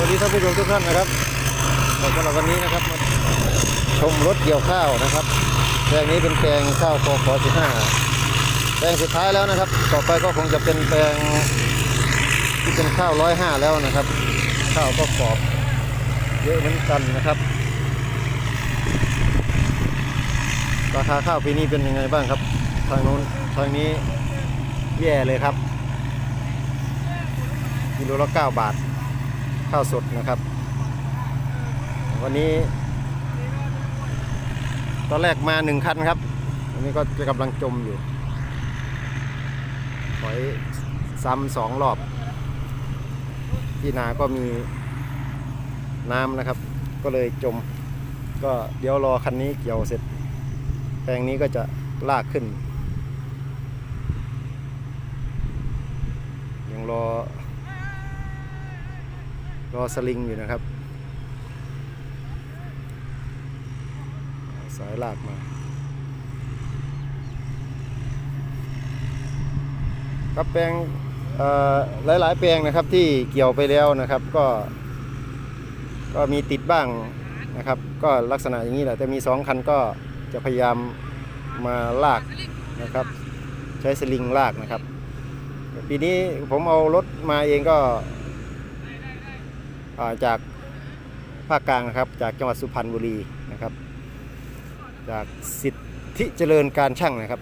วัสดีท่านผู้ชมทุกท่านนะครับสำหรับวันนี้นะครับมาชมรถเกี่ยวข้าวนะครับแปลงนี้เป็นแปลงข้าวคอขอสิบห้าแปลงสุดท้ายแล้วนะครับ ต่อไปก็คงจะเป็นแปลงที่เป็นข้าวร้อยห้าแล้วนะครับ ข้าวก็กรอบเยอะเหมือนกันนะครับ ราคาข้าวปีนี้เป็นยังไงบ้างครับ ทางนู้นทางนี้แย่เลยครับกิโลละ9บาท ข้าวสดนะครับ วันนี้ ตอนแรกมาหนึ่งคันครับอันนี้ก็จะกำลังจมอยู่ถอยซ้ำสองรอบ ที่นาก็มีน้ำนะครับ ก็เลยจม ก็เดี๋ยวรอคันนี้เกี่ยวเสร็จ แปลงนี้ก็จะลากขึ้นยังรอ รอสลิงอยู่นะครับ สายลากมา ครับแปลงหลายๆแปลงนะครับที่เกี่ยวไปแล้วนะครับก็ ก็มีติดบ้างนะครับ ก็ลักษณะอย่างนี้แหละแต่มีสองคันก็จะพยายามมาลากนะครับ ใช้สลิงลากนะครับ ปีนี้ผมเอารถมาเองก็ จากภาคกลางนะครับ จากจังหวัดสุพรรณบุรีนะครับ จากสิทธิเจริญการช่างนะครับ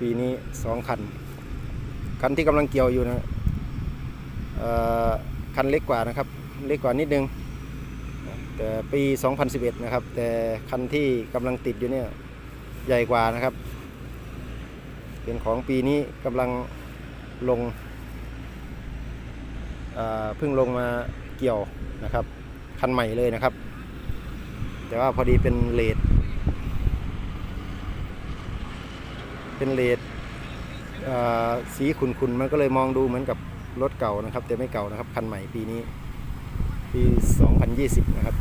ปีนี้สองคัน คันที่กำลังเกี่ยวอยู่นะคันเล็กกว่านะครับ เล็กกว่านิดนึง แต่ปี 2011 นะครับ แต่คันที่กำลังติดอยู่เนี่ยใหญ่กว่านะครับ เป็นของปีนี้กำลังลงเพิ่งลงมา เกี่ยวนะครับ คันใหม่เลยนะครับ แต่ว่าพอดีเป็นเลดเป็นเลดสีขุนๆมันก็เลยมองดูเหมือนกับรถเก่านะครับ แต่ไม่เก่านะครับ คันใหม่ปีนี้ ปี 2020 นะครับ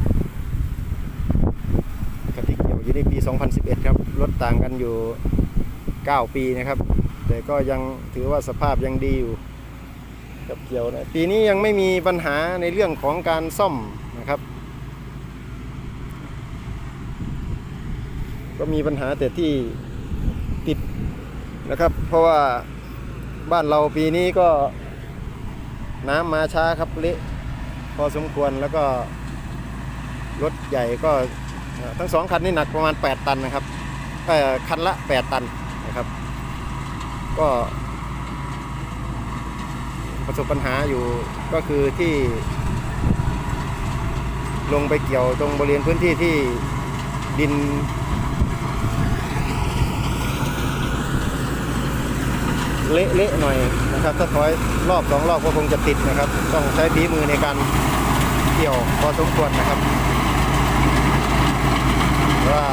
กับที่เกี่ยวอยู่ในปี 2011 ครับ รถต่างกันอยู่ 9 ปีนะครับ แต่ก็ยังถือว่าสภาพยังดีอยู่ กับเกียวนะปีนี้ยังไม่มีปัญหาในเรื่องของการซ่อมนะครับ ก็มีปัญหาแต่ที่ติดนะครับ เพราะว่าบ้านเราปีนี้ก็น้ำมาช้าครับเละพอสมควรแล้วก็รถใหญ่ก็ทั้งสองคันนี่หนักประมาณ 8 ตันนะครับคันละ 8 ตันนะครับ ก็ ประสบปัญหาอยู่ก็คือที่ ลงไปเกี่ยวตรงบริเวณพื้นที่ที่ดิน เละๆหน่อยนะครับ ถ้าถอยรอบสองรอบก็คงจะติดนะครับ ต้องใช้ฝีมือในการเกี่ยวพอสมควรนะครับ ว่า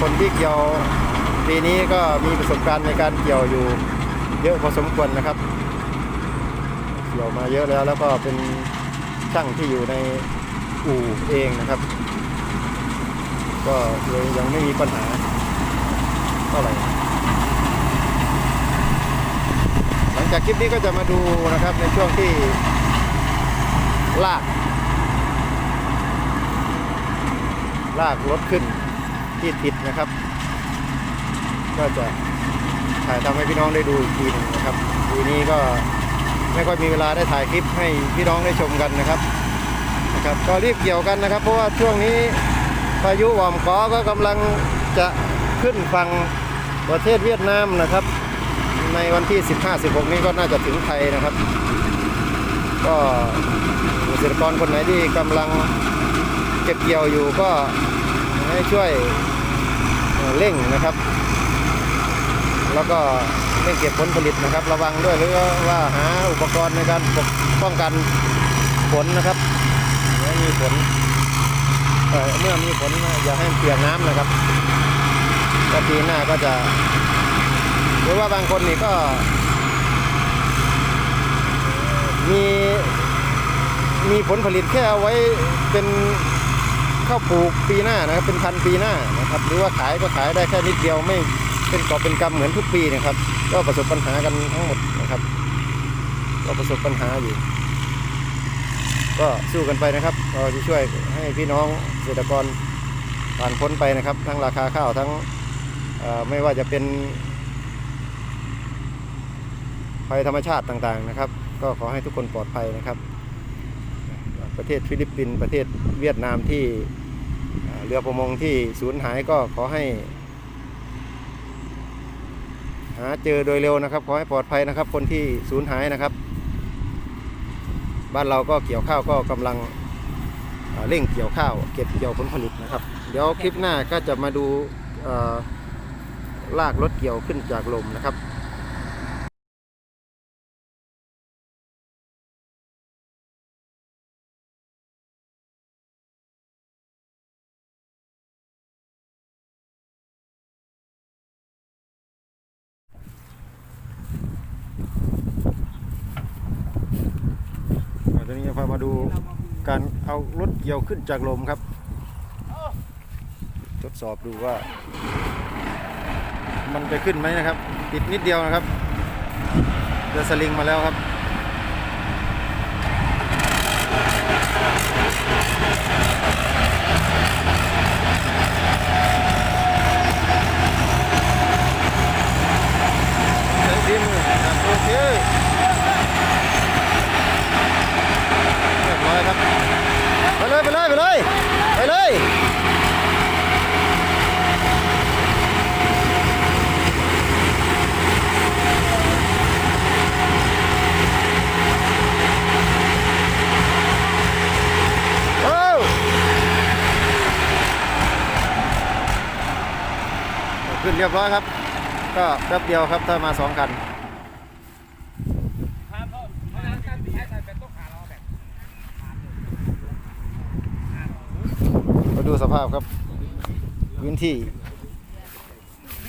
คนที่เกี่ยวปีนี้ก็มีประสบการณ์ในการเกี่ยวอยู่เยอะพอสมควรนะครับ กี่ยวมาเยอะแล้ว แล้วก็เป็นช่างที่อยู่ในอู่เองนะครับ ก็เลยยังไม่มีปัญหาเท่าไหร่หลังจากคลิปนี้ก็จะมาดูนะครับในช่วงที่ลาก ลากรถขึ้นที่ติดนะครับ ก็จะถ่ายทำให้พี่น้องได้ดูอีกทีหนึงนะครับทีนี้ก็ ไม่ค่อยมีเวลาได้ถ่ายคลิปให้พี่น้องได้ชมกันนะครับนะครับก็รีบเกี่ยวกันนะครับ เพราะว่าช่วงนี้พายุหว่อมกอก็กำลังจะขึ้นฝั่งประเทศเวียดนามนะครับ ในวันที่ 15-16 นี้ก็น่าจะถึงไทยนะครับ ก็เกษตรกรคนไหนที่กำลังเก็บเกี่ยวอยู่ก็ให้ช่วยเร่งนะครับ แล้วก็ เร่เก็บผลผลิตนะครับ ระวังด้วยหรือว่าหาอุปกรณ์ในการปกป้องกันฝนนะครับเมื่อมีฝนเเมื่อมีฝนอย่าให้เปียกน้ำนะครับก็ปีหน้าก็จะ หรือว่าบางคนนี่ก็ มีมีผลผลิตแค่เอาไว้เป็นข้าวปลูกปีหน้านะครับ เป็นพันปีหน้านะครับ หรือว่าขายก็ขายได้แค่นิดเดียวไม่เป็นกอบเป็นกำเหมือนทุกปีนะครับ ก็ประสบปัญหากันทั้งหมดนะครับ ก็ประสบปัญหาอยู่ ก็สู้กันไปนะครับเราจะช่วยให้พี่น้องเกษตรกรผ่านพ้นไปนะครับ ทั้งราคาข้าวทั้งไม่ว่าจะเป็นภัยธรรมชาติต่างๆนะครับ ก็ขอให้ทุกคนปลอดภัยนะครับ ประเทศฟิลิปปินส์ประเทศเวียดนามที่เรือประมงที่สูญหายก็ขอให้ หาเจอโดยเร็วนะครับ ขอให้ปลอดภัยนะครับ คนที่สูญหายนะครับ บ้านเราก็เกี่ยวข้าวก็กำลังเอ่อเร่งเกี่ยวข้าว เก็บเกี่ยวผลผลิตนะครับ เดี๋ยวคลิปหน้าก็จะมาดูลากรถเกี่ยวขึ้นจากลมนะครับ ตอนนี้จะพา มาดูการเอารถเกี่ยวขึ้นจากลมครับ ทดสอบดูว่า มันจะขึ้นไหมนะครับ ติดนิดเดียวนะครับเดือสลิงมาแล้วครับใช้ฝีมือครับโอเค เรียบร้อยครับ ไปเลยไปเลยไปเลยไปเลยโอ้ขึ้นเรียบร้อยครับ ก็แป๊บเดียวครับถ้ามาสองคัน ครับพ่อเพราะฉะนั้นการใช้ใส่เป็นต้องขาเราแบบ มา ดูสภาพครับ พื้นที่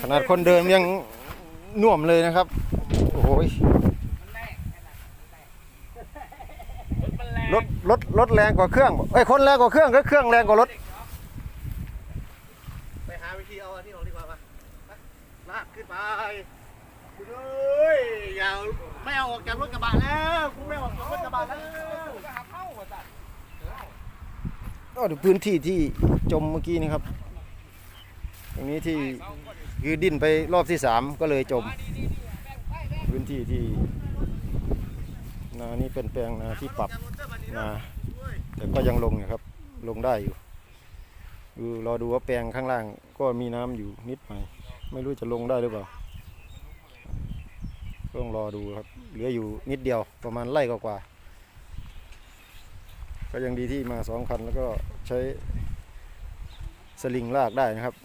ขนาดคนเดินยังน่วมเลยนะครับ โอ้โหยรถรถรถแรงกว่าเครื่องเอ้ยคนแรงกว่าเครื่องก็เครื่องแรงกว่ารถไปหาวิธีเอาอันนี้ออกดีกว่ามาลากขึ้นไปคุณเอ้ยอย่าไม่เอาออกจากรถกระบะแล้วกูไม่เอาออกจากรถกระบะแล้ว ก็ดูพื้นที่ที่จมเมื่อกี้นี่ครับ ตรงนี้ที่คือดิ้นไปรอบที่สามก็เลยจม พื้นที่ที่นานี่เป็นแปลงนาที่ปรับนาแต่ก็ยังลงอยู่ครับ ลงได้อยู่ดูรอดูว่าแปลงข้างล่างก็มีน้ำอยู่นิดหน่อยไม่รู้จะลงได้หรือเปล่าต้องรอดูครับเหลืออยู่นิดเดียวประมาณไร่กว่า ก็ยังดีที่มาสองคันแล้วก็ใช้สลิงลากได้นะครับ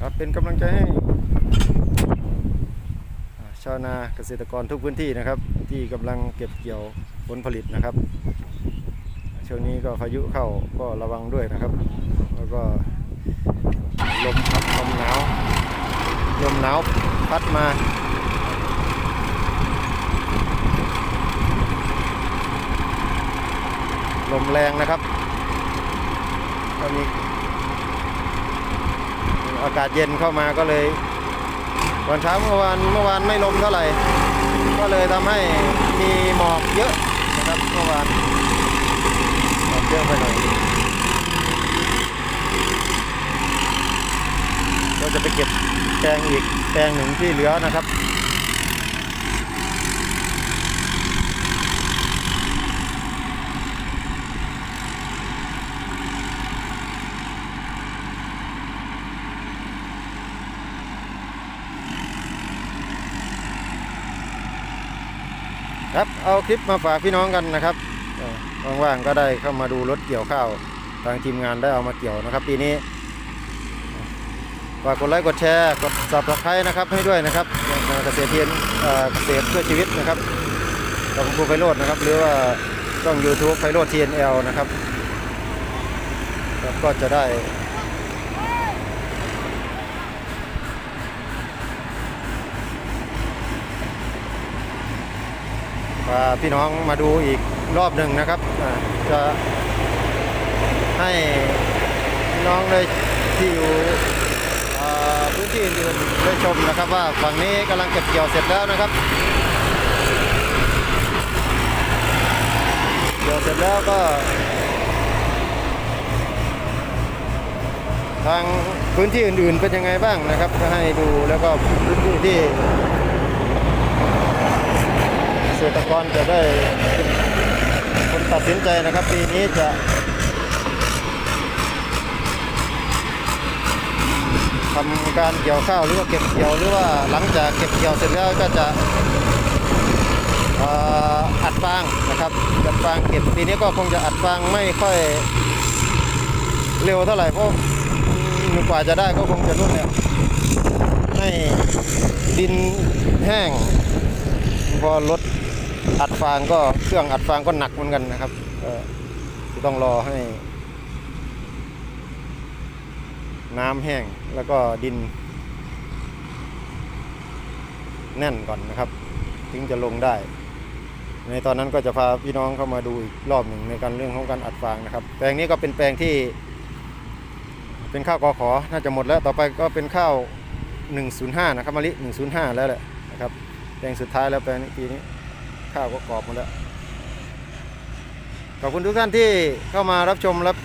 ครับเป็นกำลังใจให้ชาวนาเกษตรกรทุกพื้นที่นะครับ ที่กำลังเก็บเกี่ยวผลผลิตนะครับช่วงนี้ก็พายุเข้าก็ระวังด้วยนะครับ แล้วก็ลมพัดลมหนาวลมหนาว พัดมาลมแรงนะครับก็มีอากาศเย็นเข้ามาก็เลย วันเช้าเมื่อวานเมื่อวานไม่ลมเท่าไหร่ ก็เลยทำให้มีหมอกเยอะนะครับเมื่อวานหมอกเยอะไปหน่อยก็จะไปเก็บแปลงอีก แปลงหนึ่งที่เหลือนะครับครับเอาคลิปมาฝากพี่น้องกันนะครับว่างๆก็ได้เข้ามาดูรถเกี่ยวข้าว ทางทีมงานได้เอามาเกี่ยวนะครับ ปีนี้ ฝากกดไลค์กดแชร์กด subscribe นะครับให้ด้วยนะครับเกษตรเทียนเกษตรเพื่อชีวิตนะครับกับคุณครูไพโรจน์นะครับ หรือว่าช่อง YouTube ไพโรจน์ TNL นะครับก็จะได้พาพี่น้องมาดูอีกรอบหนึ่งนะครับ จะให้พี่น้องได้ที่อยู่ พื้นที่อื่นๆได้ชมนะครับว่าฝั่งนี้กำลังเก็บเกี่ยวเสร็จแล้วนะครับ เกี่ยวเสร็จแล้วก็ ทางพื้นที่อื่นๆเป็นยังไงบ้างนะครับ ก็ให้ดูแล้วก็พื้นที่ที่เกษตรกรจะได้คนตัดสินใจนะครับปีนี้จะ ทำการเกี่ยวข้าวหรือว่าเก็บเกี่ยวหรือว่าหลังจากเก็บเกี่ยวเสร็จแล้วก็จะอัดฟางนะครับอัดฟางเก็บปีนี้ก็คงจะอัดฟางไม่ค่อยเร็วเท่าไหร่เพราะกว่าจะได้ก็คงจะรุ่นเนี่ยให้ดินแห้ง พอรถอัดฟางก็เครื่องอัดฟางก็หนักเหมือนกันนะครับจะต้องรอให้ น้ำแห้งแล้วก็ดิน แน่นก่อนนะครับ ถึงจะลงได้ ในตอนนั้นก็จะพาพี่น้องเข้ามาดูอีกรอบหนึ่งในการเรื่องของการอัดฟางนะครับ แปลงนี้ก็เป็นแปลงที่ เป็นข้าวกอขอน่าจะหมดแล้วต่อไปก็เป็นข้าว 105 นะครับมะลิ 105 แล้วแหละนะครับแปลงสุดท้ายแล้วแปลงนี้ปีนี้ข้าวก็กรอบหมดแล้วขอบคุณทุกท่านที่เข้ามารับชมรับ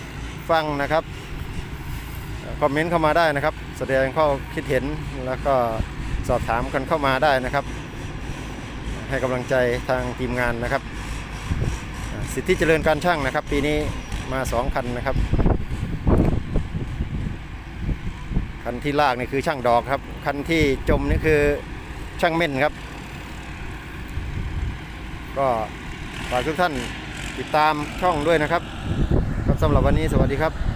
ฟังนะครับ คอมเมนต์เข้ามาได้นะครับ แสดงข้อคิดเห็นแล้วก็สอบถามกันเข้ามาได้นะครับ ให้กำลังใจทางทีมงานนะครับ สิทธิเจริญการช่างนะครับ ปีนี้มา2คันนะครับคันที่ลากนี่คือช่างดอกครับคันที่จมนี่คือช่างเม่นครับ ก็ฝากทุกท่านติดตามช่องด้วยนะครับ ครับสำหรับวันนี้สวัสดีครับ